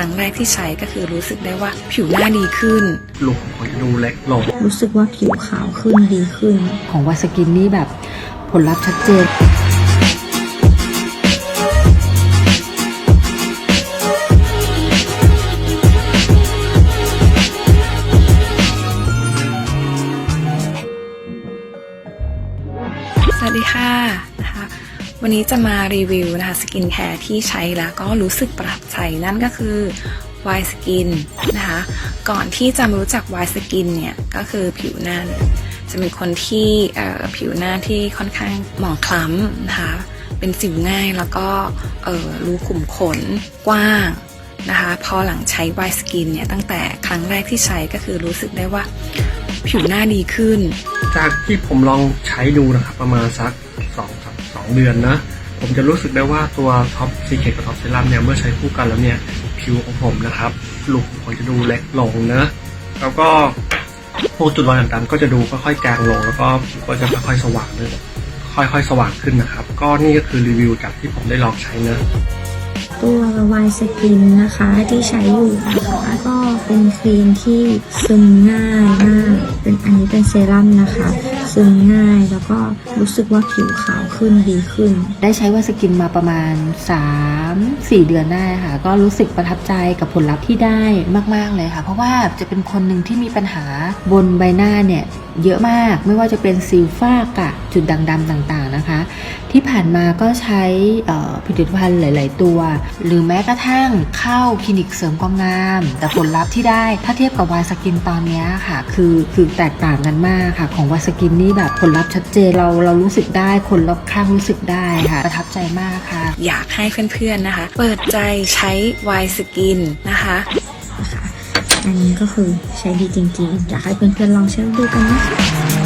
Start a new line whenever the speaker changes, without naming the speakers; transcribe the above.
ครั้งแรกที่ใช้ก็คือรู้สึกได้ว่าผิวหน้าดีขึ้น
หลุมผมจะดูเล็กลง
รู้สึกว่าผิวขาวขึ้นดีขึ้น
ของวาสกินนี่แบบผลลัพธ์ชัดเจน
สวัสดีค่ะนะคะ วันนี้จะมารีวิวนะคะสกินแคร์ที่ใช้แล้วก็รู้สึกประทับใจนั่นก็คือ Y Skin นนะคะก่อนที่จะรู้จัก Y Skin เนี่ยก็คือผิวหน้าจะเป็นคนที่ผิวหน้าที่ค่อนข้างหมองคล้ำนะคะเป็นสิวง่ายแล้วก็รูขุมขนกว้างนะคะพอหลังใช้ Y Skin เนี่ยตั้งแต่ครั้งแรกที่ใช้ก็คือรู้สึกได้ว่าผิวหน้าดีขึ้น
จากที่ผมลองใช้ดูนะครับประมาณสัก สองเดือนนะ ผมจะรู้สึกได้ว่าตัวท็อปซีเคกับท็อปเซรั่มเนี่ยเมื่อใช้คู่กันแล้วเนี่ยผิวของผมนะครับหลุมผมจะดูเล็กลงนะแล้วก็พวกจุดรอยต่างๆก็จะดูค่อยๆจางลง แล้วก็ผิวก็จะค่อยๆสว่างเลยค่อยๆสว่างขึ้นนะครับ ก็นี่ก็คือรีวิวจากที่ผมได้ลองใช้นะ
ตัววายสกินนะคะที่ใช้อยู่นะคะก็เป็นครีมที่ซึมง่ายมากเป็นอันนี้เป็นเซรั่มนะคะ ซึมง่ายแล้วก็รู้สึกว่าผิวขาวขึ้นดีขึ้น
ได้ใช้วาสกินมาประมาณ 3-4 เดือนได้ค่ะ ก็รู้สึกประทับใจกับผลลัพธ์ที่ได้มากๆเลยค่ะ เพราะว่าจะเป็นคนหนึ่งที่มีปัญหาบนใบหน้าเนี่ยเยอะมากไม่ว่าจะเป็นสิวฝ้ากระจุดด่างดำต่างๆนะคะ ที่ผ่านมาก็ใช้เอ่อผลิตภัณฑ์หลาย ๆ ตัว หรือแม้กระทั่งเข้าคลินิกเสริมความงาม แต่ผลลัพธ์ที่ได้ถ้าเทียบกับวายสกินตอนเนี้ยค่ะ คือคือแตกต่างกันมากค่ะ ของวายสกินนี่แบบผลลัพธ์ชัดเจนเราเรารู้สึกได้คนรอบข้างรู้สึกได้ค่ะ ประทับใจมากค่ะ
อยากให้เพื่อน ๆ นะคะ เปิดใจใช้ Y Skin นะคะ
นะคะอันนี้ก็คือใช้ดีจริง ๆ อยากให้เพื่อนๆลองใช้ดูกันนะคะ